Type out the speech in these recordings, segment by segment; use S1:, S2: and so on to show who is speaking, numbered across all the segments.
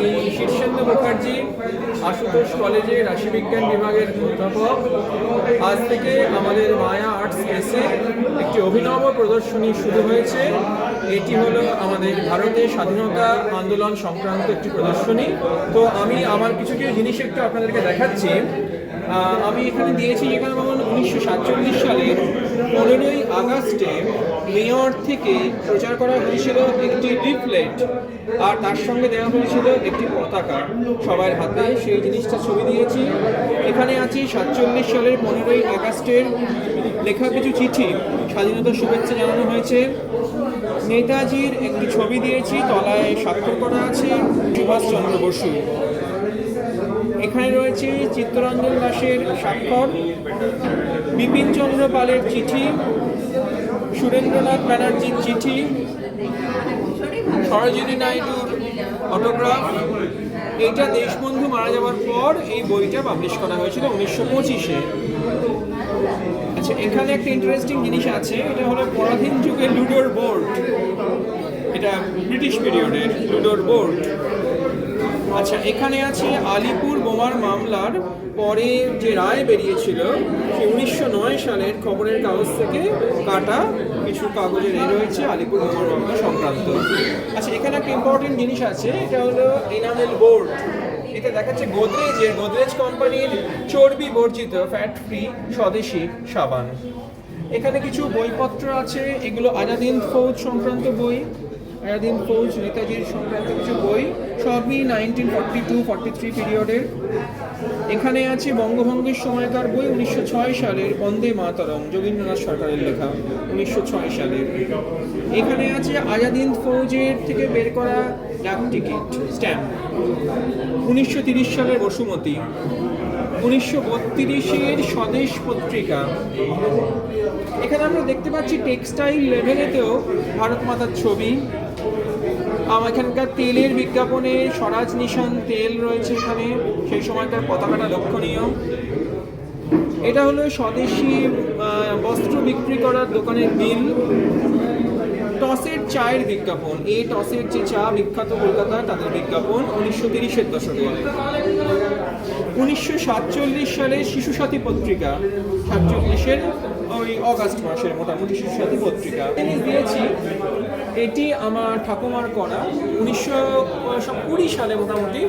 S1: আমি শীর্ষেন্দু মুখার্জি আশুতোষ কলেজে রাশিবিজ্ঞান বিভাগের অধ্যাপক। আজ থেকে আমাদের মায়া আর্টস এসে একটি অভিনব প্রদর্শনী শুরু হয়েছে। এটি হলো আমাদের ভারতের স্বাধীনতা আন্দোলন সংক্রান্ত একটি প্রদর্শনী। তো আমি আমার কিছু কিছু জিনিস একটু আপনাদেরকে দেখাচ্ছি। আমি এখানে দিয়েছি যেখানে যেমন উনিশশো সাতচল্লিশ সালের পনেরোই আগস্টে মেয়র থেকে প্রচার করা হয়েছিল একটি লিফলেট আর তার সঙ্গে দেওয়া হয়েছিল একটি পতাকা। সবার হাতে সেই জিনিসটা ছবি দিয়েছি। এখানে আছি সাতচল্লিশ সালের পনেরোই আগস্টের লেখা কিছু চিঠি। স্বাধীনতার শুভেচ্ছা জানানো হয়েছে। নেতাজির একটি ছবি দিয়েছি, তলায় স্বাক্ষর করা আছে, সুভাষচন্দ্র বসু। এখানে রয়েছে চিত্তরঞ্জন দাসের স্বাক্ষর, বিপিন চন্দ্র পালের চিঠি, সুরেন্দ্রনাথ ব্যানার্জির চিঠি, সরোজিনী নাইডুর অটোগ্রাফ এইটা দেশবন্ধু মারা যাওয়ার পর এই বইটা পাবলিশ করা হয়েছিল উনিশশো পঁচিশে। আচ্ছা এখানে একটা ইন্টারেস্টিং জিনিস আছে, এটা হলো পরাধীন যুগের লুডোর বোর্ড এটা ব্রিটিশ পিরিয়ডের লুডোর বোর্ড আচ্ছা এখানে আছে আলিপুর বোমার মামলার পরে যে রায় বেরিয়েছিল সে উনিশশো নয় সালের খবরের কাগজ থেকে কাটা কিছু কাগজের এ রয়েছে আলিপুর বোমার মামলা সংক্রান্ত। আচ্ছা এখানে একটা ইম্পর্টেন্ট জিনিস আছে, এটা হলো এনামেল বোর্ড এতে দেখাচ্ছে গোদরেজের গোদরেজ কোম্পানির চর্বি বর্জিত ফ্যাট ফ্রি স্বদেশি সাবান। এখানে কিছু বইপত্র আছে, এগুলো আজাদিন ফৌজ সংক্রান্ত বই। আজাদিন ফৌজ নেতাজির সংক্রান্ত কিছু বই সবই nineteen forty two forty three পিরিয়ডের এখানে আছে বঙ্গভঙ্গের সময়কার বই উনিশশো ছয় সালের বন্দে মাতরম, যোগীন্দ্রনাথ সরকারের লেখা উনিশশো ছয় সালের। এখানে আছে আজাদিন ফৌজের থেকে বের করা ডাক টিকিট, স্ট্যাম্প। উনিশশো তিরিশ সালের বসুমতী। উনিশশো বত্রিশের স্বদেশ পত্রিকা। এখানে আমরা দেখতে পাচ্ছি টেক্সটাইল লেভেলেতেও ভারত মাতার ছবি। এখানকার তেলের বিজ্ঞাপনে স্বরাজ নিশান তেল রয়েছে এখানে। সেই সময়কার পতাকাটা লক্ষণীয়। এটা হলো স্বদেশি বস্ত্র বিক্রি করার দোকানের বিল। টসের চায়ের বিজ্ঞাপন। এই টসের যে চা, বিখ্যাত কলকাতা, তাদের বিজ্ঞাপন উনিশশো তিরিশের দশকে। উনিশশো সাতচল্লিশ সালে শিশু সাথী পত্রিকা। সাতচল্লিশের ওই অগাস্ট মাসের মোটামুটি শিশু সাথী পত্রিকা। দিয়েছি এটি আমার ঠাকুমার করা। উনিশশো কুড়ি সালে মোটামুটি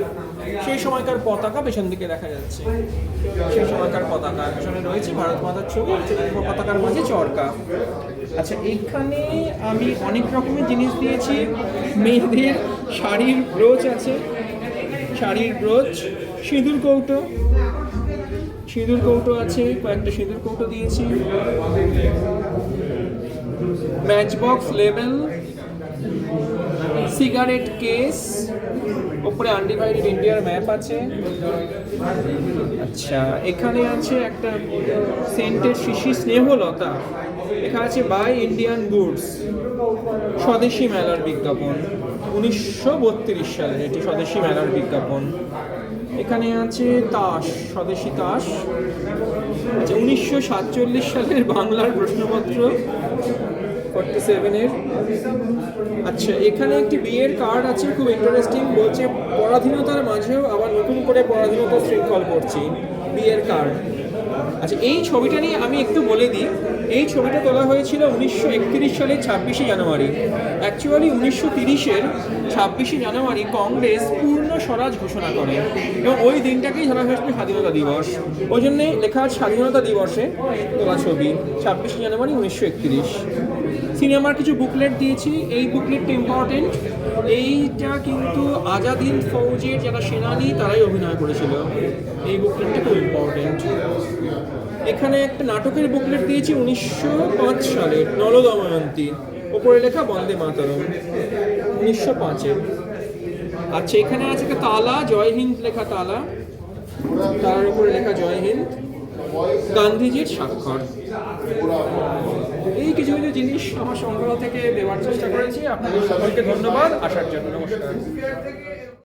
S1: সেই সময়কার পতাকা পেছন দিকে দেখা যাচ্ছে। সেই সময়কার পতাকা পেছনে রয়েছে ভারত মাতার ছবি পতাকার মাঝে চরকা। আচ্ছা এখানে আমি অনেক রকমের জিনিস দিয়েছি। মেয়েদের শাড়ির ব্রোচ আছে। শাড়ির ব্রোচ, সিঁদুর কৌটো। সিঁদুর কৌটো আছে, কয়েকটা সিঁদুর কৌটো দিয়েছি। Match box label cigarette case. ওপরে আনডিভাইডেড ইন্ডিয়ার ম্যাপ আছে। আচ্ছা এখানে আছে একটা সেন্টের শিশি স্নেহলতা। এখানে আছে বাই ইন্ডিয়ান গুডস, স্বদেশি মেলার বিজ্ঞাপন। উনিশশো বত্রিশ সালের এটি স্বদেশি মেলার বিজ্ঞাপন। এখানে আছে তাস, স্বদেশি তাস। আচ্ছা উনিশশো সাতচল্লিশ সালের বাংলার প্রশ্নপত্র। ফর্টি সেভেনের আচ্ছা এখানে একটি বিয়ের কার্ড আছে, খুব ইন্টারেস্টিং বলছে পরাধীনতার মাঝেও আবার নতুন করে পরাধীনতা শৃঙ্খল করছি, বিয়ের কার্ড আচ্ছা এই ছবিটা নিয়ে আমি একটু বলে দিই। এই ছবিটা তোলা হয়েছিল উনিশশো একত্রিশ সালের ছাব্বিশে জানুয়ারি। অ্যাকচুয়ালি উনিশশো তিরিশের ছাব্বিশে জানুয়ারি কংগ্রেস পূর্ণ স্বরাজ ঘোষণা করে এবং ওই দিনটাকেই ধরা হয়েছিল স্বাধীনতা দিবস। ওই জন্যে লেখা স্বাধীনতা দিবসে তোলা ছবি, ছাব্বিশে জানুয়ারি উনিশশো একত্রিশ। সিনেমার কিছু বুকলেট দিয়েছি। এই বুকলেটটা ইম্পর্টেন্ট এইটা কিন্তু আজাদিন ফৌজের যারা সেনানী, তারাই অভিনয় করেছিল। এই বুকলেটটা খুব ইম্পর্টেন্ট এখানে একটা নাটকের বুকলেট দিয়েছি উনিশশো পাঁচ সালের নলদময়ন্তী ওপরে লেখা বন্দে মাতরম, উনিশশো পাঁচের আচ্ছা এখানে আছে একটা তালা, জয় হিন্দ লেখা তালা। তার উপরে লেখা জয় হিন্দ। গান্ধীজির স্বাক্ষর। এই কিছু কিছু জিনিস আমার সংগ্রহ থেকে দেওয়ার চেষ্টা করেছি। আপনাদের সকলকে ধন্যবাদ। আসার জন্য নমস্কার।